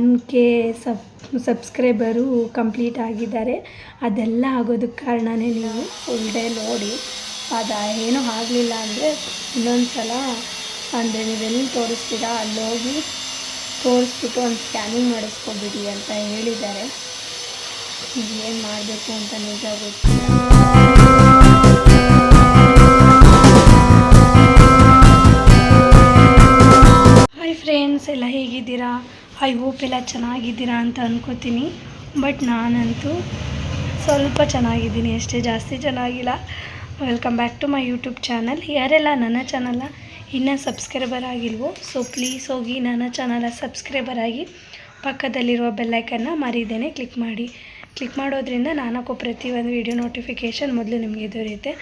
One K sub, subscriber complete ಆಗಿದ್ದಾರೆ. ಅದೆಲ್ಲ ಆಗೋದಕ್ಕೆ ಕಾರಣನೇ ನೀವು ಫುಲ್ ಡೇ ನೋಡಿ. ಅದು ಏನೂ ಆಗಲಿಲ್ಲ ಅಂದರೆ ಇನ್ನೊಂದು ಸಲ ಅಂದರೆ ನೀವೆಲ್ಲಿ ತೋರಿಸ್ತೀರಾ? ಅಲ್ಲೋಗಿ ತೋರಿಸ್ಬಿಟ್ಟು ಒಂದು ಸ್ಕ್ಯಾನಿಂಗ್ ಮಾಡಿಸ್ಕೊಬಿಡಿ ಅಂತ ಹೇಳಿದ್ದಾರೆ. ಏನು ಮಾಡಬೇಕು ಅಂತ ನಿಜ ಗೊತ್ತಿಲ್ಲ. ಹಾಯ್ ಫ್ರೆಂಡ್ಸ್ ಎಲ್ಲ ಹೇಗಿದ್ದೀರಾ? ಐ ಹೋಪ್ ಎಲ್ಲ ಚೆನ್ನಾಗಿದ್ದೀರಾ ಅಂತ ಅಂದ್ಕೋತೀನಿ ಬಟ್ ನಾನಂತೂ ಸ್ವಲ್ಪ ಚೆನ್ನಾಗಿದ್ದೀನಿ, ಅಷ್ಟೇ ಜಾಸ್ತಿ ಚೆನ್ನಾಗಿಲ್ಲ. Welcome back to my YouTube channel. ಯಾರೆಲ್ಲ ನನ್ನ ಚಾನಲ್ನ ಇನ್ನೂ ಸಬ್ಸ್ಕ್ರೈಬರ್ ಆಗಿಲ್ವೋ, ಸೊ ಪ್ಲೀಸ್ ಹೋಗಿ ನನ್ನ ಚಾನಲ ಸಬ್ಸ್ಕ್ರೈಬರ್ ಆಗಿ ಪಕ್ಕದಲ್ಲಿರುವ ಬೆಲ್ಲೈಕನ್ನ ಮರಿದೇನೆ ಕ್ಲಿಕ್ ಮಾಡಿ. ಕ್ಲಿಕ್ ಮಾಡೋದ್ರಿಂದ ನಾನಕ್ಕೂ ಪ್ರತಿಯೊಂದು ವೀಡಿಯೋ ನೋಟಿಫಿಕೇಷನ್ ಮೊದಲು ನಿಮಗೆ ದೊರೆಯುತ್ತೆ.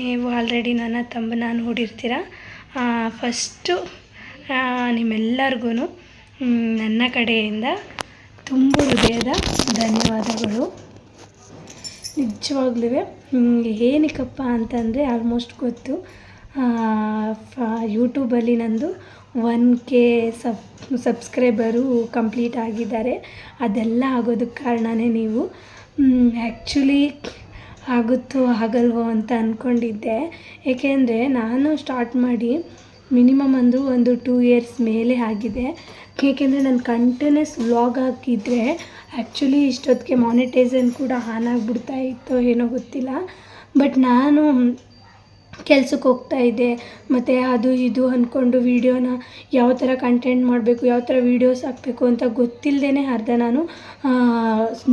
ನೀವು ಆಲ್ರೆಡಿ ನನ್ನ ತಂಬನ ನೋಡಿರ್ತೀರ. ಫಸ್ಟು ನಿಮ್ಮೆಲ್ಲರಿಗೂ ನನ್ನ ಕಡೆಯಿಂದ ತುಂಬ ಹೃದಯದ ಧನ್ಯವಾದಗಳು. ನಿಜವಾಗ್ಲೂ ಏನಕ್ಕಪ್ಪ ಅಂತಂದರೆ ಆಲ್ಮೋಸ್ಟ್ ಗೊತ್ತು. ಯೂಟ್ಯೂಬಲ್ಲಿ ನಂದು one K sub subscriber complete ಆಗಿದ್ದಾರೆ. ಅದೆಲ್ಲ ಆಗೋದಕ್ಕೆ ಕಾರಣವೇ ನೀವು. ಆ್ಯಕ್ಚುಲಿ ಆಗುತ್ತೋ ಆಗಲ್ವೋ ಅಂತ ಅಂದ್ಕೊಂಡಿದ್ದೆ ಏಕೆಂದರೆ ನಾನು ಸ್ಟಾರ್ಟ್ ಮಾಡಿ ಮಿನಿಮಮ್ ಅಂದರೂ ಒಂದು ಟೂ ಇಯರ್ಸ್ ಮೇಲೆ ಆಗಿದೆ. ಏಕೆಂದರೆ ನಾನು ಕಂಟಿನ್ಯೂಸ್ ವ್ಲಾಗ್ ಹಾಕಿದರೆ ಆ್ಯಕ್ಚುಲಿ ಇಷ್ಟೊತ್ತಿಗೆ ಮಾನಿಟೈಸನ್ ಕೂಡ ಆನ್ ಆಗಿಬಿಡ್ತಾ ಇತ್ತೋ ಏನೋ ಗೊತ್ತಿಲ್ಲ. ಬಟ್ ನಾನು ಕೆಲ್ಸಕ್ಕೆ ಹೋಗ್ತಾ ಇದ್ದೆ. ಮತ್ತು ಅದು ಇದು ಅಂದ್ಕೊಂಡು ವೀಡಿಯೋನ ಯಾವ ಥರ ಕಂಟೆಂಟ್ ಮಾಡಬೇಕು, ಯಾವ ಥರ ವೀಡಿಯೋಸ್ ಹಾಕಬೇಕು ಅಂತ ಗೊತ್ತಿಲ್ಲದೇ ಅರ್ಧ ನಾನು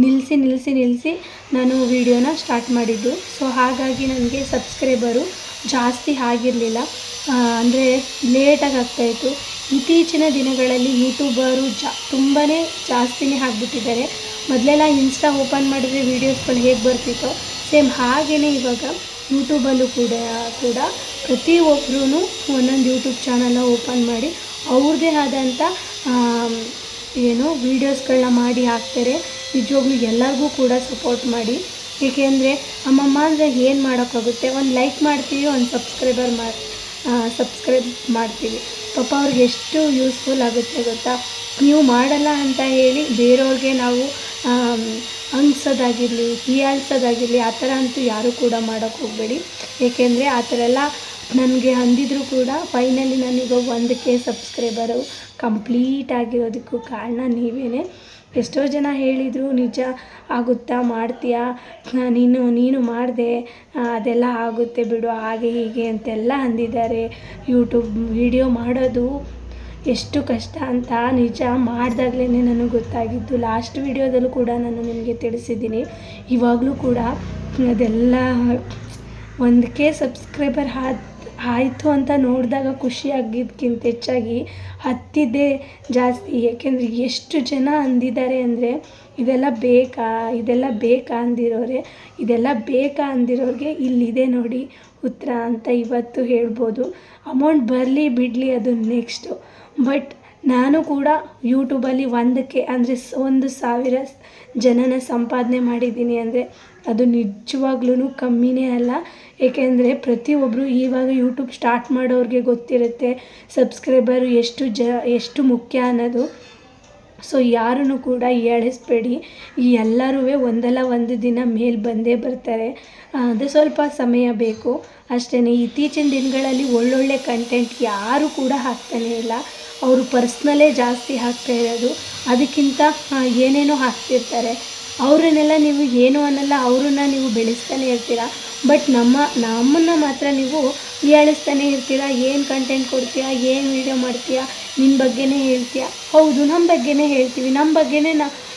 ನಿಲ್ಲಿಸಿ ನಿಲ್ಲಿಸಿ ನಿಲ್ಲಿಸಿ ನಾನು ವೀಡಿಯೋನ ಸ್ಟಾರ್ಟ್ ಮಾಡಿದ್ದು. ಸೊ ಹಾಗಾಗಿ ನನಗೆ ಸಬ್ಸ್ಕ್ರೈಬರು ಜಾಸ್ತಿ ಆಗಿರಲಿಲ್ಲ. ಅಂದರೆ ಲೇಟಾಗಿ ಆಗ್ತಾಯಿತ್ತು ಇತ್ತೀಚಿನ ದಿನಗಳಲ್ಲಿ ಯೂಟ್ಯೂಬರು ಜಾ ತುಂಬಾ ಜಾಸ್ತಿನೇ ಆಗ್ಬಿಟ್ಟಿದ್ದಾರೆ. ಮೊದಲೆಲ್ಲ ಇನ್ಸ್ಟಾ ಓಪನ್ ಮಾಡಿದ್ರೆ ವೀಡಿಯೋಸ್ಗಳು ಹೇಗೆ ಬರ್ತಿತ್ತೋ ಸೇಮ್ ಹಾಗೆಯೇ ಇವಾಗ ಯೂಟ್ಯೂಬಲ್ಲೂ ಕೂಡ ಕೂಡ ಪ್ರತಿಯೊಬ್ಬರೂ ಒಂದೊಂದು ಯೂಟ್ಯೂಬ್ ಚಾನಲ್ನ ಓಪನ್ ಮಾಡಿ ಅವ್ರದ್ದೇ ಆದಂಥ ಏನು ವೀಡಿಯೋಸ್ಗಳನ್ನ ಮಾಡಿ ಹಾಕ್ತಾರೆ. ನಿಜವಾಗ್ಲೂ ಎಲ್ಲರಿಗೂ ಕೂಡ ಸಪೋರ್ಟ್ ಮಾಡಿ. ಏಕೆಂದರೆ ಅಮ್ಮಮ್ಮ ಅಂದರೆ ಏನು ಮಾಡೋಕ್ಕಾಗುತ್ತೆ? ಒಂದು ಲೈಕ್ ಮಾಡ್ತೀವಿ, ಒಂದು ಸಬ್ಸ್ಕ್ರೈಬರ್ ಮಾಡಿ ಸಬ್ಸ್ಕ್ರೈಬ್ ಮಾಡ್ತೀವಿ. ಪಾಪ ಅವ್ರಿಗೆ ಎಷ್ಟು ಯೂಸ್ಫುಲ್ ಆಗುತ್ತೆ ಗೊತ್ತಾ? ನೀವು ಮಾಡಲ್ಲ ಅಂತ ಹೇಳಿ ಬೇರೆಯವ್ರಿಗೆ ನಾವು ಆಮ್, ಹಂಗ್ಸೋದಾಗಿರಲಿ ಹೀಯಾಳ್ಸೋದಾಗಿರಲಿ ಆ ಥರ ಅಂತೂ ಯಾರೂ ಕೂಡ ಮಾಡೋಕ್ಕೆ ಹೋಗಬೇಡಿ. ಏಕೆಂದರೆ ಆ ಥರ ಎಲ್ಲ ನನಗೆ ಅಂದಿದ್ರು ಕೂಡ ಫೈನಲಿ ನನಗೆ ಒಂದಕ್ಕೆ ಸಬ್ಸ್ಕ್ರೈಬರು ಕಂಪ್ಲೀಟ್ ಆಗಿರೋದಕ್ಕೂ ಕಾರಣ ನೀವೇ ಎಷ್ಟೋ ಜನ ಹೇಳಿದರು, ನಿಜ ಆಗುತ್ತಾ? ಮಾಡ್ತೀಯಾ? ನೀನು ನೀನು ಮಾಡಿದೆ. ಅದೆಲ್ಲ ಆಗುತ್ತೆ ಬಿಡು, ಹಾಗೆ ಹೀಗೆ ಅಂತೆಲ್ಲ ಅಂದಿದ್ದಾರೆ. ಯೂಟ್ಯೂಬ್ ವೀಡಿಯೋ ಮಾಡೋದು ಎಷ್ಟು ಕಷ್ಟ ಅಂತ ನಿಜ ಮಾಡಿದಾಗಲೇ ನನಗೆ ಗೊತ್ತಾಗಿದ್ದು. ಲಾಸ್ಟ್ ವೀಡಿಯೋದಲ್ಲೂ ಕೂಡ ನಾನು ನಿಮಗೆ ತಿಳಿಸಿದ್ದೀನಿ. ಇವಾಗಲೂ ಕೂಡ ಅದೆಲ್ಲ ಒಂದಕ್ಕೆ ಸಬ್ಸ್ಕ್ರೈಬರ್ ಆದ ಆಯಿತು ಅಂತ ನೋಡಿದಾಗ ಖುಷಿ ಆಗಿದ್ದಕ್ಕಿಂತ ಹೆಚ್ಚಾಗಿ ಹತ್ತಿದ್ದೇ ಜಾಸ್ತಿ. ಏಕೆಂದರೆ ಎಷ್ಟು ಜನ ಅಂದಿದ್ದಾರೆ ಅಂದರೆ ಇದೆಲ್ಲ ಬೇಕಾ ಇದೆಲ್ಲ ಬೇಕಾ ಅಂದಿರೋರೆ. ಇದೆಲ್ಲ ಬೇಕಾ ಅಂದಿರೋರಿಗೆ ಇಲ್ಲಿದೆ ನೋಡಿ ಉತ್ತರ ಅಂತ ಇವತ್ತು ಹೇಳ್ಬೋದು. ಅಮೌಂಟ್ ಬರಲಿ ಬಿಡಲಿ ಅದು ನೆಕ್ಸ್ಟು ಬಟ್ ನಾನು ಕೂಡ ಯೂಟ್ಯೂಬಲ್ಲಿ ಒಂದಕ್ಕೆ ಅಂದರೆ ಒಂದು ಸಾವಿರ ಜನನ ಸಂಪಾದನೆ ಮಾಡಿದ್ದೀನಿ ಅಂದರೆ ಅದು ನಿಜವಾಗ್ಲೂ ಕಮ್ಮಿನೇ ಅಲ್ಲ. ಏಕೆಂದರೆ ಪ್ರತಿಯೊಬ್ಬರು ಇವಾಗ ಯೂಟ್ಯೂಬ್ ಸ್ಟಾರ್ಟ್ ಮಾಡೋರಿಗೆ ಗೊತ್ತಿರುತ್ತೆ ಸಬ್ಸ್ಕ್ರೈಬರು ಎಷ್ಟು ಜ, ಎಷ್ಟು ಮುಖ್ಯ ಅನ್ನೋದು. ಸೊ ಯಾರನ್ನು ಕೂಡ ಹೇಳಿಸ್ಬೇಡಿ ಈ ಎಲ್ಲರೂ ಒಂದಲ್ಲ ಒಂದು ದಿನ ಮೇಲೆ ಬಂದೇ ಬರ್ತಾರೆ. ಅದು ಸ್ವಲ್ಪ ಸಮಯ ಬೇಕು. ಅಷ್ಟೇ ಇತ್ತೀಚಿನ ದಿನಗಳಲ್ಲಿ ಒಳ್ಳೊಳ್ಳೆ ಕಂಟೆಂಟ್ ಯಾರೂ ಕೂಡ ಹಾಕ್ತಾನೇ ಇಲ್ಲ. ಅವರು ಪರ್ಸ್ನಲ್ಲೇ ಜಾಸ್ತಿ ಹಾಕ್ತಾ ಇರೋದು. ಅದಕ್ಕಿಂತ ಏನೇನೋ ಹಾಕ್ತಿರ್ತಾರೆ. ಅವರನ್ನೆಲ್ಲ ನೀವು ಏನು ಅನ್ನಲ್ಲ, ಅವ್ರನ್ನ ನೀವು ಬೆಳೆಸ್ತಾನೆ ಇರ್ತೀರ? ಬಟ್ ನಮ್ಮ, ನಮ್ಮನ್ನು ಮಾತ್ರ ನೀವು ಹೀಯಾಳಿಸ್ತಾನೆ ಇರ್ತೀರ? ಏನು ಕಂಟೆಂಟ್ ಕೊಡ್ತೀಯಾ? ಏನು ವೀಡಿಯೋ ಮಾಡ್ತೀಯಾ? ನಿನ್ನ ಬಗ್ಗೆನೇ ಹೇಳ್ತೀಯಾ? ಹೌದು ನಮ್ಮ ಬಗ್ಗೆನೇ ಹೇಳ್ತೀವಿ. ನಮ್ಮ ಬಗ್ಗೆನೇ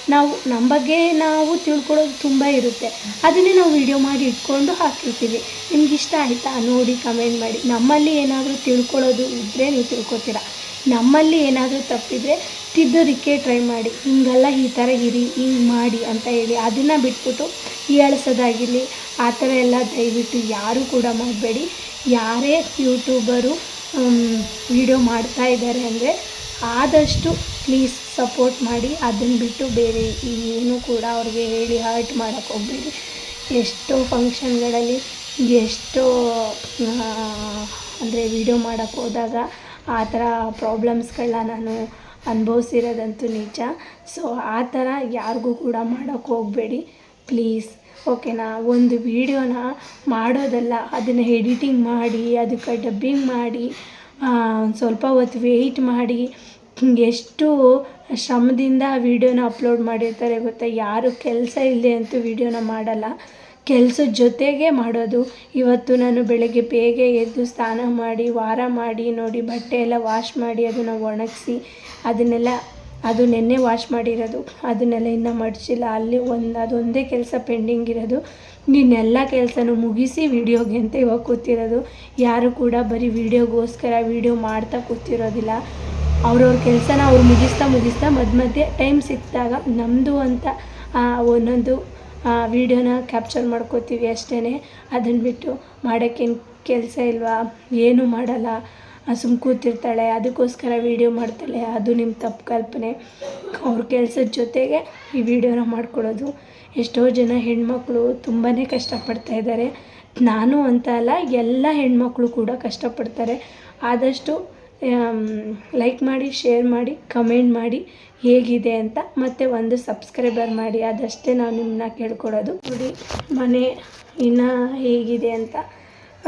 ನಾವು ನಮ್ಮ ಬಗ್ಗೆ ನಾವು ತಿಳ್ಕೊಳ್ಳೋದು ತುಂಬ ಇರುತ್ತೆ. ಅದನ್ನೇ ನಾವು ವೀಡಿಯೋ ಮಾಡಿ ಇಟ್ಕೊಂಡು ಹಾಕಿರ್ತೀವಿ. ನಿಮ್ಗೆ ಇಷ್ಟ ಆಯಿತಾ? ನೋಡಿ ಕಮೆಂಟ್ ಮಾಡಿ. ನಮ್ಮಲ್ಲಿ ಏನಾದರೂ ತಿಳ್ಕೊಳ್ಳೋದು ಇದ್ದರೆ ನೀವು ತಿಳ್ಕೊತೀರ? ನಮ್ಮಲ್ಲಿ ಏನಾದರೂ ತಪ್ಪಿದರೆ ತಿದ್ದೋದಕ್ಕೆ ಟ್ರೈ ಮಾಡಿ. ಹೀಗಲ್ಲ ಈ ಥರ ಇರಿ, ಹಿಂಗೆ ಮಾಡಿ ಅಂತ ಹೇಳಿ ಅದನ್ನು ಬಿಟ್ಬಿಟ್ಟು ಹೀಯಾಳಿಸೋದಾಗಿರಲಿ ಆ ಥರ ಎಲ್ಲ ದಯವಿಟ್ಟು ಯಾರೂ ಕೂಡ ಮಾಡಬೇಡಿ. ಯಾರೇ ಯೂಟ್ಯೂಬರು ವಿಡಿಯೋ ಮಾಡ್ತಾ ಇದ್ದಾರೆ ಅಂದರೆ ಆದಷ್ಟು ಪ್ಲೀಸ್ ಸಪೋರ್ಟ್ ಮಾಡಿ. ಅದನ್ನು ಬಿಟ್ಟು ಬೇರೆ ಏನು ಕೂಡ ಅವ್ರಿಗೆ ಹೇಳಿ ಹರ್ಟ್ ಮಾಡೋಕ್ಕೆ ಹೋಗಬೇಡಿ. ಎಷ್ಟೋ ಫಂಕ್ಷನ್ಗಳಲ್ಲಿ ಎಷ್ಟೋ ಅಂದರೆ ವಿಡಿಯೋ ಮಾಡೋಕ್ಕೆ ಹೋದಾಗ ಆ ಥರ ಪ್ರಾಬ್ಲಮ್ಸ್ಗಳನ್ನ ನಾನು ಅನುಭವಿಸಿರೋದಂತೂ ನಿಜ. ಸೊ ಆ ಥರ ಯಾರಿಗೂ ಕೂಡ ಮಾಡೋಕ್ಕೆ ಹೋಗಬೇಡಿ. ಪ್ಲೀಸ್ ಓಕೆನಾ ಒಂದು ವೀಡಿಯೋನ ಮಾಡೋದಲ್ಲ, ಅದನ್ನು ಎಡಿಟಿಂಗ್ ಮಾಡಿ, ಅದಕ್ಕೆ ಡಬ್ಬಿಂಗ್ ಮಾಡಿ ಸ್ವಲ್ಪ ಹೊತ್ತು ವೆಯ್ಟ್ ಮಾಡಿ, ಎಷ್ಟು ಶ್ರಮದಿಂದ ಆ ವೀಡಿಯೋನ ಅಪ್ಲೋಡ್ ಮಾಡಿರ್ತಾರೆ ಗೊತ್ತಾ? ಯಾರು ಕೆಲಸ ಇಲ್ಲದೆ ಅಂತೂ ವೀಡಿಯೋನ ಮಾಡಲ್ಲ. ಕೆಲ್ಸದ ಜೊತೆಗೆ ಮಾಡೋದು. ಇವತ್ತು ನಾನು ಬೆಳಗ್ಗೆ ಬೇಗ ಎದ್ದು ಸ್ನಾನ ಮಾಡಿ, ವಾರ ಮಾಡಿ, ನೋಡಿ ಬಟ್ಟೆ ಎಲ್ಲ ವಾಶ್ ಮಾಡಿ, ಅದನ್ನು ಒಣಗಿಸಿ, ಅದನ್ನೆಲ್ಲ, ಅದು ನೆನ್ನೆ ವಾಶ್ ಮಾಡಿರೋದು. ಅದನ್ನೆಲ್ಲ ಇನ್ನೂ ಮಡಚಿಲ್ಲ. ಅಲ್ಲಿ ಒಂದು, ಅದೊಂದೇ ಕೆಲಸ ಪೆಂಡಿಂಗ್ ಇರೋದು. ನಿನ್ನೆಲ್ಲ ಕೆಲಸನೂ ಮುಗಿಸಿ ವೀಡಿಯೋಗೆ ಅಂತ ಇವಾಗ ಕೂತಿರೋದು. ಯಾರು ಕೂಡ ಬರೀ ವೀಡಿಯೋಗೋಸ್ಕರ ವೀಡಿಯೋ ಮಾಡ್ತಾ ಕೂತಿರೋದಿಲ್ಲ. ಅವ್ರವ್ರ ಕೆಲಸನ ಅವ್ರು ಮುಗಿಸ್ತಾ ಮುಗಿಸ್ತಾ ಮಧ್ಯ ಮಧ್ಯೆ ಟೈಮ್ ಸಿಕ್ಕಿದಾಗ ನಮ್ಮದು ಅಂತ ಒಂದೊಂದು ವೀಡಿಯೋನ ಕ್ಯಾಪ್ಚರ್ ಮಾಡ್ಕೋತೀವಿ ಅಷ್ಟೇ ಅದನ್ನು ಬಿಟ್ಟು ಮಾಡೋಕ್ಕೇನು ಕೆಲಸ ಇಲ್ವಾ? ಏನೂ ಮಾಡಲ್ಲ. ಸುಮ್ಮ ಕೂತಿರ್ತಾಳೆ. ಅದಕ್ಕೋಸ್ಕರ ವೀಡಿಯೋ ಮಾಡ್ತಾಳೆ. ಅದು ನಿಮ್ಮ ತಪ್ಪು ಕಲ್ಪನೆ. ಅವ್ರ ಕೆಲಸದ ಜೊತೆಗೆ ಈ ವಿಡಿಯೋನ ಮಾಡ್ಕೊಳ್ಳೋದು. ಎಷ್ಟೋ ಜನ ಹೆಣ್ಮಕ್ಳು ತುಂಬಾ ಕಷ್ಟಪಡ್ತಾ ಇದ್ದಾರೆ ನಾನು ಅಂತ ಅಲ್ಲ, ಎಲ್ಲ ಹೆಣ್ಮಕ್ಳು ಕೂಡ ಕಷ್ಟಪಡ್ತಾರೆ. ಆದಷ್ಟು ಲೈಕ್ ಮಾಡಿ ಶೇರ್ ಮಾಡಿ ಕಮೆಂಟ್ ಮಾಡಿ ಹೇಗಿದೆ ಅಂತ ಮತ್ತು ಒಂದು ಸಬ್ಸ್ಕ್ರೈಬರ್ ಮಾಡಿ. ಅದಷ್ಟೇ ನಾವು ನಿಮ್ಮನ್ನ ಕೇಳ್ಕೊಡೋದು. ನೋಡಿ, ಮನೆ ಇನ್ನು ಹೇಗಿದೆ ಅಂತ.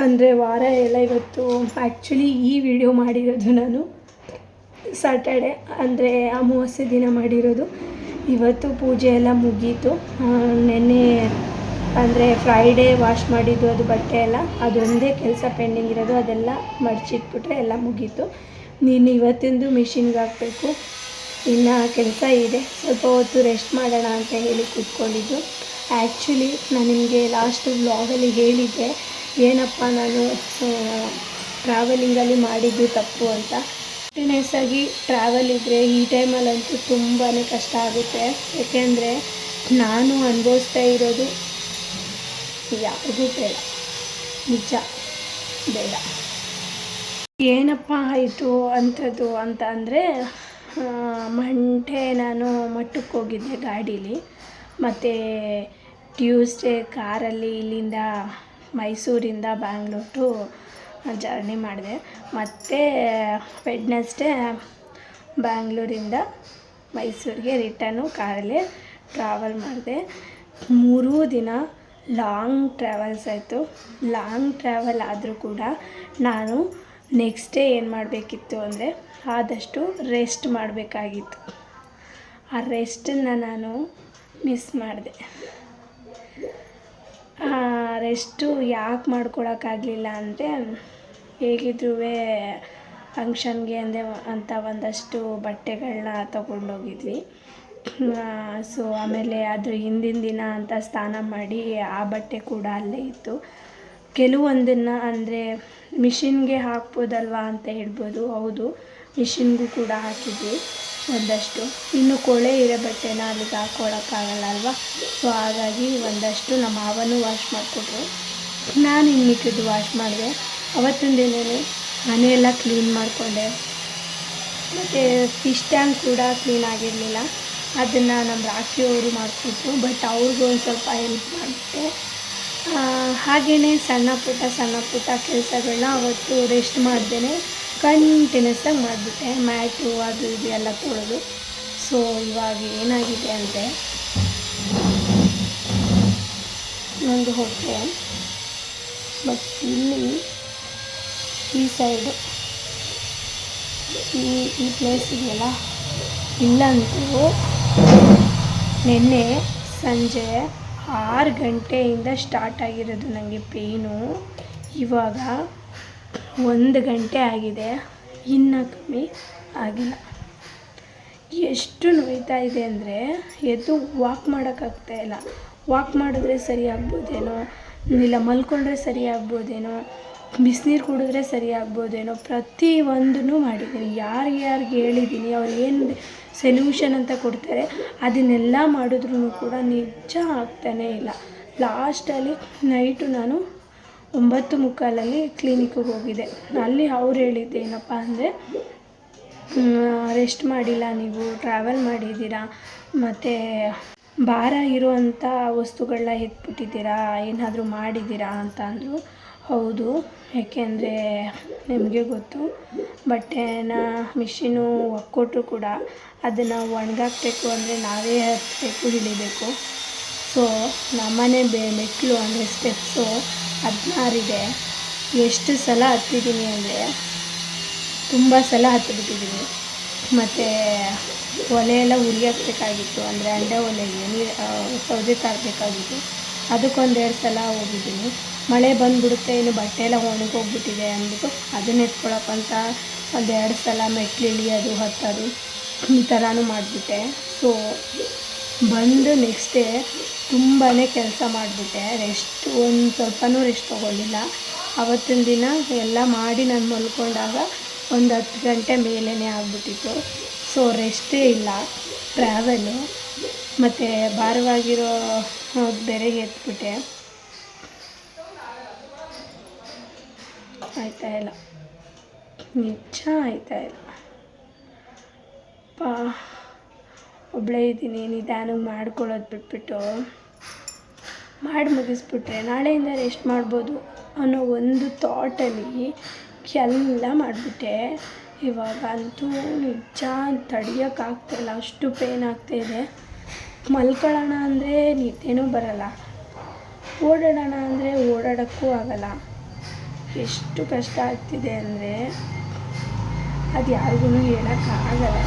ಅಂದರೆ ವಾರ ಎಲ್ಲ ಇವತ್ತು ಆ್ಯಕ್ಚುಲಿ ಈ ವಿಡಿಯೋ ಮಾಡಿರೋದು ನಾನು ಸಾಟರ್ಡೆ ಅಂದರೆ ಅಮಾವಾಸ್ಯೆ ದಿನ ಮಾಡಿರೋದು. ಇವತ್ತು ಪೂಜೆ ಎಲ್ಲ ಮುಗೀತು. ನೆನ್ನೆ ಅಂದರೆ ಫ್ರೈಡೇ ವಾಶ್ ಮಾಡಿದ್ದು ಅದು ಬಟ್ಟೆ ಎಲ್ಲ, ಅದೊಂದೇ ಕೆಲಸ ಪೆಂಡಿಂಗ್ ಇರೋದು, ಅದೆಲ್ಲ ಮಡಚಿಟ್ಬಿಟ್ರೆ ಎಲ್ಲ ಮುಗೀತು. ನೀನು ಇವತ್ತಿಂದು ಮಿಷಿನ್ಗೆ ಹಾಕಬೇಕು. ಇನ್ನು ಕೆಲಸ ಇದೆ. ಸ್ವಲ್ಪ ಹೊತ್ತು ರೆಸ್ಟ್ ಮಾಡೋಣ ಅಂತ ಹೇಳಿ ಕೂತ್ಕೊಂಡಿದ್ದು. ಆ್ಯಕ್ಚುಲಿ ನಾನು ನಿಮಗೆ ಲಾಸ್ಟ್ ವ್ಲಾಗಲ್ಲಿ ಹೇಳಿದ್ದೆ. ಏನಪ್ಪ ನಾನು ಟ್ರಾವೆಲಿಂಗಲ್ಲಿ ಮಾಡಿದ್ದು ತಪ್ಪು ಅಂತ. ಕಂಟಿನ್ಯೂಸ್ ಆಗಿ ಟ್ರಾವೆಲ್ ಇದ್ದರೆ ಈ ಟೈಮಲ್ಲಂತೂ ತುಂಬಾ ಕಷ್ಟ ಆಗುತ್ತೆ. ಯಾಕೆಂದರೆ ನಾನು ಅನುಭವಿಸ್ತಾ ಇರೋದು ಯಾರಿಗೂ ಬೇಡ. ನಿಜ, ಬೇಡ. ಏನಪ್ಪ ಆಯಿತು ಅಂಥದ್ದು ಅಂತ ಅಂದರೆ ಮಂಟೆ ನಾನು ಮಟ್ಟಕ್ಕೆ ಹೋಗಿದ್ದೆ ಗಾಡೀಲಿ. ಮತ್ತು ಟ್ಯೂಸ್ಡೇ ಕಾರಲ್ಲಿ ಇಲ್ಲಿಂದ ಮೈಸೂರಿಂದ ಬ್ಯಾಂಗ್ಳೂರ್ ಟು ಜರ್ನಿ ಮಾಡಿದೆ. ಮತ್ತು ವೆಡ್ನೆಸ್ಡೇ ಬ್ಯಾಂಗ್ಳೂರಿಂದ ಮೈಸೂರಿಗೆ ರಿಟರ್ನು ಕಾರಲ್ಲೇ ಟ್ರಾವೆಲ್ ಮಾಡಿದೆ. ಮೂರೂ ದಿನ ಲಾಂಗ್ ಟ್ರಾವೆಲ್ಸ್ ಆಯಿತು. ಲಾಂಗ್ ಟ್ರಾವೆಲ್ ಆದರೂ ಕೂಡ ನಾನು ನೆಕ್ಸ್ಟ್ ಡೇ ಏನು ಮಾಡಬೇಕಿತ್ತು ಅಂದರೆ ಆದಷ್ಟು ರೆಸ್ಟ್ ಮಾಡಬೇಕಾಗಿತ್ತು. ಆ ರೆಸ್ಟನ್ನು ನಾನು ಮಿಸ್ ಮಾಡಿದೆ. ರೆಸ್ಟು ಯಾಕೆ ಮಾಡ್ಕೊಳಕ್ಕಾಗಲಿಲ್ಲ ಅಂದರೆ ಹೇಗಿದ್ರೂ ಫಂಕ್ಷನ್ಗೆ ಅಂದರೆ ಅಂತ ಒಂದಷ್ಟು ಬಟ್ಟೆಗಳನ್ನ ತಗೊಂಡೋಗಿದ್ವಿ. ಸೊ ಆಮೇಲೆ ಅದ್ರ ಹಿಂದಿನ ದಿನ ಅಂತ ಸ್ನಾನ ಮಾಡಿ ಆ ಬಟ್ಟೆ ಕೂಡ ಅಲ್ಲೇ ಇತ್ತು. ಕೆಲವೊಂದನ್ನು ಅಂದರೆ ಮಿಷಿನ್ಗೆ ಹಾಕ್ಬೋದಲ್ವಾ ಅಂತ ಹೇಳ್ಬೋದು. ಹೌದು, ಮಿಷಿನ್ಗೂ ಕೂಡ ಹಾಕಿದ್ವಿ ಒಂದಷ್ಟು. ಇನ್ನು ಕೊಳೆ ಇರೋ ಬಟ್ಟೆನ ಅಲ್ಲಿಗೆ ಹಾಕ್ಕೊಳಕ್ಕಾಗಲ್ಲ ಅಲ್ವಾ? ಸೊ ಹಾಗಾಗಿ ಒಂದಷ್ಟು ನಮ್ಮ ಮಾವನೂ ವಾಶ್ ಮಾಡಿಕೊಟ್ರು. ನಾನು ಇನ್ನು ಮಿಕ್ಕಿದ್ದು ವಾಶ್ ಮಾಡಿದೆ. ಅವತ್ತಿನ ದಿನವೇ ಮನೆಯೆಲ್ಲ ಕ್ಲೀನ್ ಮಾಡಿಕೊಂಡೆ. ಮತ್ತು ಫಿಶ್ ಟ್ಯಾಂಕ್ ಕೂಡ ಕ್ಲೀನ್ ಆಗಿರಲಿಲ್ಲ. ಅದನ್ನು ನಮ್ಮ ರಾಖಿಯವರು ಮಾಡಿಕೊಟ್ರು ಬಟ್ ಅವ್ರಿಗೂ ಒಂದು ಸ್ವಲ್ಪ ಹೆಲ್ಪ್ ಮಾಡಿಬಿಟ್ಟೆ ಹಾಗೆಯೇ ಸಣ್ಣ ಪುಟ್ಟ ಸಣ್ಣ ಪುಟ್ಟ ಕೆಲಸಗಳನ್ನ ಅವತ್ತು ರೆಸ್ಟ್ ಮಾಡ್ದೇ ಕಂಟಿನ್ಯೂಸ್ಸಾಗಿ ಮಾಡಿಬಿಟ್ಟೆ. ಮ್ಯಾಟು ಅದು ಇದು ಎಲ್ಲ ತೊಳೆದು ಸೊ ಇವಾಗ ಏನಾಗಿದೆ ಅಂದರೆ, ನಂದು ಹೊಟ್ಟೆ ಬಟ್ ಇಲ್ಲಿ ಈ ಸೈಡು ಈ ಈ ಪ್ಲೇಸಿಗೆಲ್ಲ ಇಲ್ಲಂತೂ ನಿನ್ನೆ ಸಂಜೆ ಆರು ಗಂಟೆಯಿಂದ ಸ್ಟಾರ್ಟ್ ಆಗಿರೋದು ನನಗೆ ಪೇಯ್ನು. ಇವಾಗ ಒಂದು ಗಂಟೆ ಆಗಿದೆ, ಇನ್ನೂ ಕಮ್ಮಿ ಆಗಿಲ್ಲ. ಎಷ್ಟು ನೋಯ್ತಾ ಇದೆ ಅಂದರೆ ಎದ್ದು ವಾಕ್ ಮಾಡೋಕ್ಕಾಗ್ತಾ ಇಲ್ಲ. ವಾಕ್ ಮಾಡಿದ್ರೆ ಸರಿ ಆಗ್ಬೋದೇನೋ, ಇಲ್ಲ ಮಲ್ಕೊಂಡ್ರೆ ಸರಿ ಆಗ್ಬೋದೇನೋ, ಬಿಸಿನೀರು ಕುಡಿದ್ರೆ ಸರಿ ಆಗ್ಬೋದೇನೋ ಪ್ರತಿ ಒಂದೂ ಮಾಡಿದ್ದೀನಿ. ಯಾರಿಗೆ ಯಾರಿಗೆ ಹೇಳಿದ್ದೀನಿ, ಅವ್ರು ಏನು ಸೊಲ್ಯೂಷನ್ ಅಂತ ಕೊಡ್ತಾರೆ. ಅದನ್ನೆಲ್ಲ ಮಾಡಿದ್ರೂ ಕೂಡ ನಿಜ ಆಗ್ತಾನೇ ಇಲ್ಲ. ಲಾಸ್ಟಲ್ಲಿ ನೈಟು ನಾನು ಒಂಬತ್ತು ಮುಕ್ಕಾಲಲ್ಲಿ ಕ್ಲಿನಿಕ್ಕಿಗೆ ಹೋಗಿದ್ದೆ. ಅಲ್ಲಿ ಅವ್ರು ಹೇಳಿದ್ದೆ ಏನಪ್ಪ ಅಂದರೆ ರೆಸ್ಟ್ ಮಾಡಿಲ್ಲ ನೀವು, ಟ್ರಾವೆಲ್ ಮಾಡಿದ್ದೀರಾ, ಮತ್ತು ಭಾರ ಇರುವಂಥ ವಸ್ತುಗಳನ್ನ ಎತ್ಬಿಟ್ಟಿದ್ದೀರಾ, ಏನಾದರೂ ಮಾಡಿದ್ದೀರಾ ಅಂತ ಅಂದರು. ಹೌದು. ಯಾಕೆಂದರೆ ನಿಮಗೆ ಗೊತ್ತು ಬಟ್ಟೆನ ಮಿಷಿನು ಒಕ್ಕೊಟ್ರು ಕೂಡ ಅದನ್ನು ಒಣಗಾಕ್ಬೇಕು ಅಂದರೆ ನಾವೇ ಹತ್ತಬೇಕು ಇಳಿಬೇಕು ಸೊ ನಮ್ಮನೆ ಬೆ ಮೆಟ್ಟಿಲು ಅಂದರೆ ಸ್ಟೆಪ್ಸು ಹದಿನಾರಿದೆ. ಎಷ್ಟು ಸಲ ಹತ್ತಿದ್ದೀನಿ ಅಂದರೆ ತುಂಬ ಸಲ ಹತ್ತಿಬಿಟ್ಟಿದ್ದೀನಿ ಮತ್ತು ಒಲೆ ಎಲ್ಲ ಉರಿ ಹಾಕ್ಬೇಕಾಗಿತ್ತು ಅಂದರೆ ಅಂಡೆ ಒಲೆಗೆ ನೀರು ಸೌದೆ ತರಬೇಕಾಗಿತ್ತು. ಅದಕ್ಕೊಂದೆರಡು ಸಲ ಹೋಗಿದ್ದೀನಿ. ಮಳೆ ಬಂದುಬಿಡುತ್ತೆ, ಇನ್ನು ಬಟ್ಟೆ ಎಲ್ಲ ಒಣಗೋಗ್ಬಿಟ್ಟಿದೆ ಅಂದ್ಬಿಟ್ಟು ಅದನ್ನ ಒಂದು ಎರಡು ಸಲ ಮೆಟ್ಲು ಇಳಿಯೋದು ಹತ್ತೋದು, ಈ ಥರನೂ ಮಾಡಿಬಿಟ್ಟೆ. ಸೊ ಬಂದು ನೆಕ್ಸ್ಟ್ ಡೇ ತುಂಬಾ ಕೆಲಸ ಮಾಡಿಬಿಟ್ಟೆ. ರೆಸ್ಟ್ ಒಂದು ಸ್ವಲ್ಪನೂ ರೆಸ್ಟ್ ತೊಗೊಳ್ಳಿಲ್ಲ. ಅವತ್ತಿನ ದಿನ ಎಲ್ಲ ಮಾಡಿ ನಾನು ಮಲ್ಕೊಂಡಾಗ ಒಂದು ಹತ್ತು ಗಂಟೆ ಮೇಲೇ ಆಗ್ಬಿಟ್ಟಿತ್ತು. ಸೊ ರೆಸ್ಟೇ ಇಲ್ಲ ಟ್ರಾವೆಲು ಮತ್ತು ಭಾರವಾಗಿರೋ ಬೆರೆಗೆ ಎತ್ಬಿಟ್ಟೆ. ಆಯ್ತಾ ಇಲ್ಲ. ನಿಜ ಆಯ್ತಾ ಇಲ್ಲ. ಪಾ ಒಬ್ಬಳೇ ಇದ್ದೀನಿ ನಿಧಾನಕ್ಕೆ ಮಾಡ್ಕೊಳ್ಳೋದು ಬಿಟ್ಬಿಟ್ಟು. ಮಾಡಿ ಮುಗಿಸ್ಬಿಟ್ರೆ ನಾಳೆಯಿಂದ ರೆಸ್ಟ್ ಮಾಡ್ಬೋದು ಅನ್ನೋ ಒಂದು ಥಾಟಲ್ಲಿ ಎಲ್ಲ ಮಾಡಿಬಿಟ್ಟೆ. ಇವಾಗ ಅಂತೂ ನಿಜ ತಡಿಯೋಕ್ಕಾಗ್ತಾಯಿಲ್ಲ ಅಷ್ಟು ಪೇನ್ ಆಗ್ತಾಯಿದೆ ಮಲ್ಕೊಳ್ಳೋಣ ಅಂದರೆ ನಿದ್ದೆನೂ ಬರೋಲ್ಲ. ಓಡಾಡೋಣ ಅಂದರೆ ಓಡಾಡೋಕ್ಕೂ ಆಗೋಲ್ಲ. ಎಷ್ಟು ಕಷ್ಟ ಆಗ್ತಿದೆ ಅಂದರೆ ಅದು ಯಾರಿಗೂ ಹೇಳೋಕ್ಕಾಗಲ್ಲ.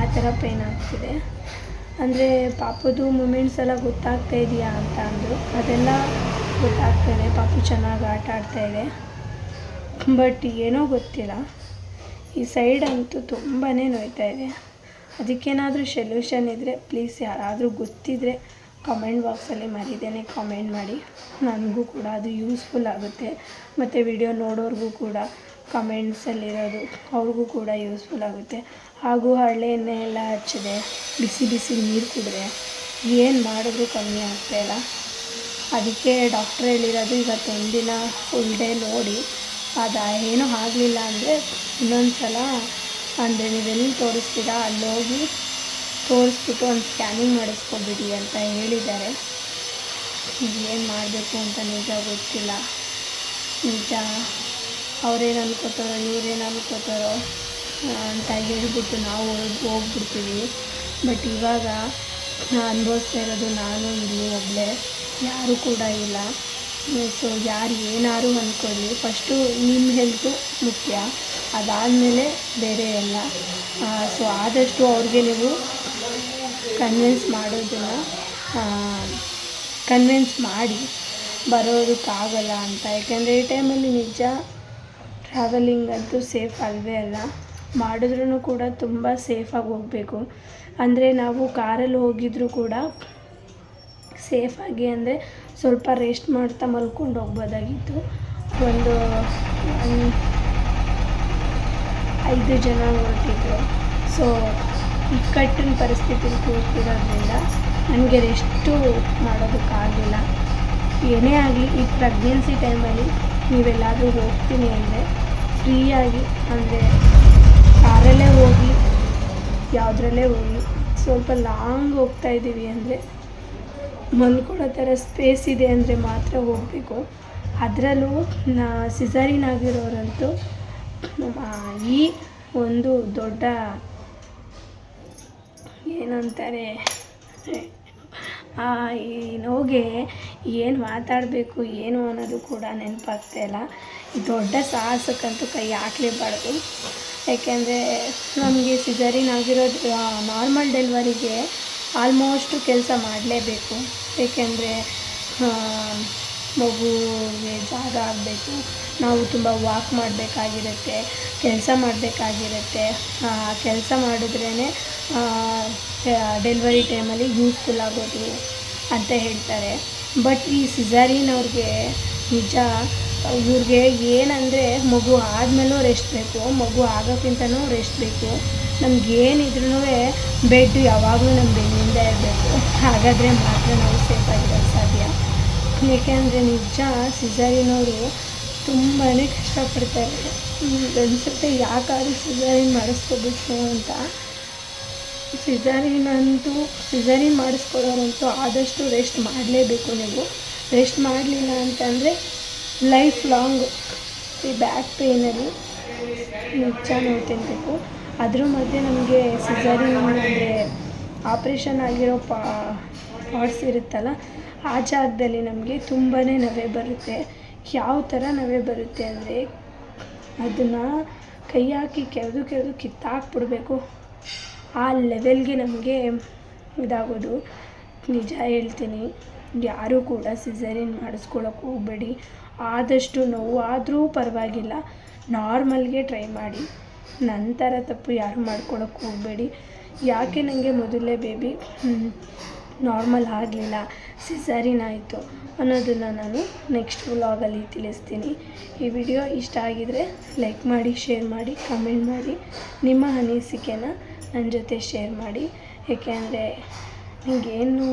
ಆ ಥರ ಪೇನ್ ಆಗ್ತಿದೆ. ಅಂದರೆ ಪಾಪದು ಮೂಮೆಂಟ್ಸ್ ಎಲ್ಲ ಗೊತ್ತಾಗ್ತಾ ಇದೆಯಾ ಅಂತ ಅಂದರು. ಅದೆಲ್ಲ ಗೊತ್ತಾಗ್ತಾಯಿದೆ ಪಾಪು ಚೆನ್ನಾಗಿ ಆಟ ಆಡ್ತಾಯಿದೆ ಬಟ್ ಏನೋ ಗೊತ್ತಿಲ್ಲ. ಈ ಸೈಡ್ ಅಂತೂ ತುಂಬಾ ನೋಯ್ತಾ ಇದೆ. ಅದಕ್ಕೇನಾದರೂ ಸೊಲ್ಯೂಷನ್ ಇದ್ದರೆ ಪ್ಲೀಸ್ ಯಾರಾದರೂ ಗೊತ್ತಿದ್ದರೆ ಕಮೆಂಟ್ ಬಾಕ್ಸಲ್ಲಿ ಮರಿದೇನೆ ಕಾಮೆಂಟ್ ಮಾಡಿ. ನನಗೂ ಕೂಡ ಅದು ಯೂಸ್ಫುಲ್ ಆಗುತ್ತೆ. ಮತ್ತು ವಿಡಿಯೋ ನೋಡೋರಿಗೂ ಕೂಡ ಕಮೆಂಟ್ಸಲ್ಲಿರೋದು ಅವ್ರಿಗೂ ಕೂಡ ಯೂಸ್ಫುಲ್ ಆಗುತ್ತೆ. ಹಾಗೂ ಹಳ್ಳೆಯನ್ನೇ ಎಲ್ಲ ಹಚ್ಚಿದೆ. ಬಿಸಿ ಬಿಸಿ ನೀರು ಕುಡಿದ್ರೆ ಏನು ಮಾಡಿದ್ರೂ ಕಮ್ಮಿ ಆಗ್ತಾಯಿಲ್ಲ ಅದಕ್ಕೆ ಡಾಕ್ಟ್ರ್ ಹೇಳಿರೋದು ಇವತ್ತೊಂದು ದಿನ ಫುಲ್ ಡೇ ನೋಡಿ. ಅದು ಏನೂ ಆಗಲಿಲ್ಲ ಅಂದರೆ ಇನ್ನೊಂದು ಸಲ ಅಂದರೆ ನೀವೆಲ್ಲಿ ತೋರಿಸ್ತೀರಾ? ಅಲ್ಲೋಗಿ ತೋರಿಸ್ಬಿಟ್ಟು ಒಂದು ಸ್ಕ್ಯಾನಿಂಗ್ ಮಾಡಿಸ್ಕೊಬಿಡಿ ಅಂತ ಹೇಳಿದ್ದಾರೆ. ಏನು ಮಾಡಬೇಕು ಅಂತ ನಿಜ ಗೊತ್ತಿಲ್ಲ. ನಿಜ ಅವ್ರೇನು ಅನ್ಕೋತಾರೋ, ಇವ್ರೇನು ಅನ್ಕೋತಾರೋ ಅಂತ ಹೇಳಿಬಿಟ್ಟು ನಾವು ಹೋಗ್ಬಿಡ್ತೀವಿ. ಬಟ್ ಇವಾಗ ಅನುಭವಿಸ್ತಾ ಇರೋದು ನಾನು, ಇಲ್ಲಿ ಒಬ್ಬಳೇ ಯಾರೂ ಕೂಡ ಇಲ್ಲ. ಸೊ ಯಾರು ಏನಾದ್ರು ಅಂದ್ಕೊಳ್ಳಿ ಫಸ್ಟು ನಿಮ್ಮ ಹೆಲ್ತು ಮುಖ್ಯ. ಅದಾದಮೇಲೆ ಬೇರೆ ಎಲ್ಲ. ಸೊ ಆದಷ್ಟು ಅವ್ರಿಗೆ ನೀವು ಕನ್ವಿನ್ಸ್ ಮಾಡೋದನ್ನ ಕನ್ವಿನ್ಸ್ ಮಾಡಿ ಬರೋದಕ್ಕಾಗಲ್ಲ ಅಂತ. ಯಾಕೆಂದರೆ ಈ ಟೈಮಲ್ಲಿ ನಿಜ ಟ್ರಾವೆಲಿಂಗ್ ಅಂತೂ ಸೇಫ್ ಅಲ್ಲವೇ ಅಲ್ಲ. ಮಾಡಿದ್ರೂ ಕೂಡ ತುಂಬ ಸೇಫಾಗಿ ಹೋಗಬೇಕು. ಅಂದರೆ ನಾವು ಕಾರಲ್ಲಿ ಹೋಗಿದ್ದರೂ ಕೂಡ ಸೇಫಾಗಿ ಅಂದರೆ ಸ್ವಲ್ಪ ರೆಸ್ಟ್ ಮಾಡ್ತಾ ಮಲ್ಕೊಂಡು ಹೋಗ್ಬೋದಾಗಿತ್ತು. ಒಂದು ಐದು ಜನ ಹೊರಟಿದ್ರು. ಸೊ ಇಕ್ಕಟ್ಟಿನ ಪರಿಸ್ಥಿತಿಲಿ ಕೂತಿರೋದ್ರಿಂದ ನನಗೆ ರೆಸ್ಟು ಮಾಡೋದಕ್ಕಾಗಿಲ್ಲ ಏನೇ ಆಗಲಿ ಈ ಪ್ರೆಗ್ನೆನ್ಸಿ ಟೈಮಲ್ಲಿ ನೀವೆಲ್ಲಾದರೂ ಹೋಗ್ತೀನಿ ಅಂದರೆ ಫ್ರೀಯಾಗಿ ಅಂದರೆ ಕಾರಲ್ಲೇ ಹೋಗಿ, ಯಾವುದ್ರಲ್ಲೇ ಹೋಗಿ ಸ್ವಲ್ಪ ಲಾಂಗ್ ಹೋಗ್ತಾ ಇದ್ದೀವಿ ಅಂದರೆ ಮಲ್ಕೊಳ್ಳೋ ಥರ ಸ್ಪೇಸ್ ಇದೆ ಅಂದರೆ ಮಾತ್ರ ಹೋಗಬೇಕು. ಅದರಲ್ಲೂ ನಾ ಸಿಸರಿನ್ ಆಗಿರೋರಂತೂ ಈ ಒಂದು ದೊಡ್ಡ ಏನಂತಾರೆ? ಈ ನೋವಿಗೆ ಏನು ಮಾತಾಡಬೇಕು, ಏನು ಅನ್ನೋದು ಕೂಡ ನೆನಪಾಗ್ತಾ ಇಲ್ಲ. ಈ ದೊಡ್ಡ ಸಾಹಸಕ್ಕಂತೂ ಕೈ ಹಾಕ್ಲೇಬಾರ್ದು. ಯಾಕೆಂದರೆ ನಮಗೆ ಸಿಸರಿನ್ ಆಗಿರೋದು ನಾರ್ಮಲ್ ಡೆಲ್ವರಿಗೆ ಆಲ್ಮೋಸ್ಟು ಕೆಲಸ ಮಾಡಲೇಬೇಕು. ಏಕೆಂದರೆ ಮಗುವಿಗೆ ಜಾಗ ಆಗಬೇಕು. ನಾವು ತುಂಬ ವಾಕ್ ಮಾಡಬೇಕಾಗಿರುತ್ತೆ, ಕೆಲಸ ಮಾಡಬೇಕಾಗಿರುತ್ತೆ. ಕೆಲಸ ಮಾಡಿದ್ರೇ ಡೆಲ್ವರಿ ಟೈಮಲ್ಲಿ ಯೂಸ್ಫುಲ್ ಆಗೋದು ಅಂತ ಹೇಳ್ತಾರೆ. ಬಟ್ ಈ ಸಿಝಾರಿನ್ ಅವ್ರಿಗೆ ನಿಜ, ಇವ್ರಿಗೆ ಏನಂದರೆ ಮಗು ಆದಮೇಲೂ ರೆಸ್ಟ್ ಬೇಕು, ಮಗು ಆಗೋಕ್ಕಿಂತನೂ ರೆಸ್ಟ್ ಬೇಕು. ನಮ್ಗೇನಿದ್ರೂ ಬೆಡ್ ಯಾವಾಗಲೂ ನಮ್ಮ ಬೆನ್ನಿಂದ ಇರಬೇಕು. ಹಾಗಾದರೆ ಮಾತ್ರ ನಾವು ಸೇಫಾಗಿರೋದು ಸಾಧ್ಯ. ಏಕೆಂದರೆ ನಿಜ ಸಿಝಾರಿನವರು ತುಂಬಾ ಕಷ್ಟಪಡ್ತಾರೆ. ಅನ್ಸುತ್ತೆ ಯಾಕಾದ್ರೂ ಸಿಝಾರಿನ್ ಮಾಡಿಸ್ಕೋಬೇಕು ಅಂತ. ಸಿಸರಿನ್ ಅಂತೂ ಸಿಸರಿನ್ ಮಾಡಿಸ್ಕೊಳ್ಳೋರಂತೂ ಆದಷ್ಟು ರೆಸ್ಟ್ ಮಾಡಲೇಬೇಕು ನೀವು. ರೆಸ್ಟ್ ಮಾಡಲಿಲ್ಲ ಅಂತಂದರೆ ಲೈಫ್ ಲಾಂಗ್ ಈ ಬ್ಯಾಕ್ ಪೇಯ್ನಲ್ಲಿ ನಿಜ ನೋವು ತಿನ್ನಬೇಕು ಅದ್ರ ಮಧ್ಯೆ ನಮಗೆ ಸಿಸರಿನ್ ಅಂದರೆ ಆಪ್ರೇಷನ್ ಆಗಿರೋ ಪಾ ಪಾಟ್ಸ್ ಇರುತ್ತಲ್ಲ, ಆ ಜಾಗದಲ್ಲಿ ನಮಗೆ ತುಂಬಾ ನವೆ ಬರುತ್ತೆ. ಯಾವ ಥರ ನವೆ ಬರುತ್ತೆ ಅಂದರೆ ಅದನ್ನು ಕೈ ಹಾಕಿ ಕೆರೆದು ಕೆರೆದು ಕಿತ್ತಾಕ್ಬಿಡ್ಬೇಕು. ಆ ಲೆವೆಲ್ಗೆ ನಮಗೆ ಇದಾಗೋದು. ನಿಜ ಹೇಳ್ತೀನಿ, ಯಾರೂ ಕೂಡ ಸಿಸರಿನ್ ಮಾಡಿಸ್ಕೊಳಕ್ಕೆ ಹೋಗಬೇಡಿ. ಆದಷ್ಟು ನೋವು ಆದರೂ ಪರವಾಗಿಲ್ಲ ನಾರ್ಮಲ್ಗೆ ಟ್ರೈ ಮಾಡಿ. ನಂತರ ತಪ್ಪು ಯಾರು ಮಾಡ್ಕೊಳಕ್ಕೆ ಹೋಗಬೇಡಿ. ಯಾಕೆ ನನಗೆ ಮೊದಲೇ ಬೇಬಿ ನಾರ್ಮಲ್ ಆಗಲಿಲ್ಲ ಸಿಸರಿನ್ ಆಯಿತು ಅನ್ನೋದನ್ನು ನಾನು ನೆಕ್ಸ್ಟ್ ವ್ಲಾಗಲ್ಲಿ ತಿಳಿಸ್ತೀನಿ. ಈ ವಿಡಿಯೋ ಇಷ್ಟ ಆಗಿದ್ದರೆ ಲೈಕ್ ಮಾಡಿ ಶೇರ್ ಮಾಡಿ ಕಮೆಂಟ್ ಮಾಡಿ. ನಿಮ್ಮ ಅನಿಸಿಕೆನ ನನ್ನ ಜೊತೆ ಶೇರ್ ಮಾಡಿ. ಏಕೆಂದರೆ ನಿಮಗೇನು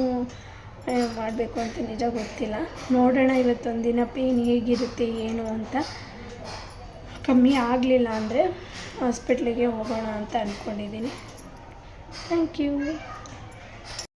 ಮಾಡಬೇಕು ಅಂತ ನಿಜ ಗೊತ್ತಿಲ್ಲ. ನೋಡೋಣ ಇವತ್ತೊಂದು ದಿನ ಪೇಯ್ನ್ ಹೇಗಿರುತ್ತೆ, ಏನು ಅಂತ. ಕಮ್ಮಿ ಆಗಲಿಲ್ಲ ಅಂದರೆ ಹಾಸ್ಪಿಟ್ಲಿಗೆ ಹೋಗೋಣ ಅಂತ ಅಂದ್ಕೊಂಡಿದ್ದೀನಿ ಥ್ಯಾಂಕ್ ಯು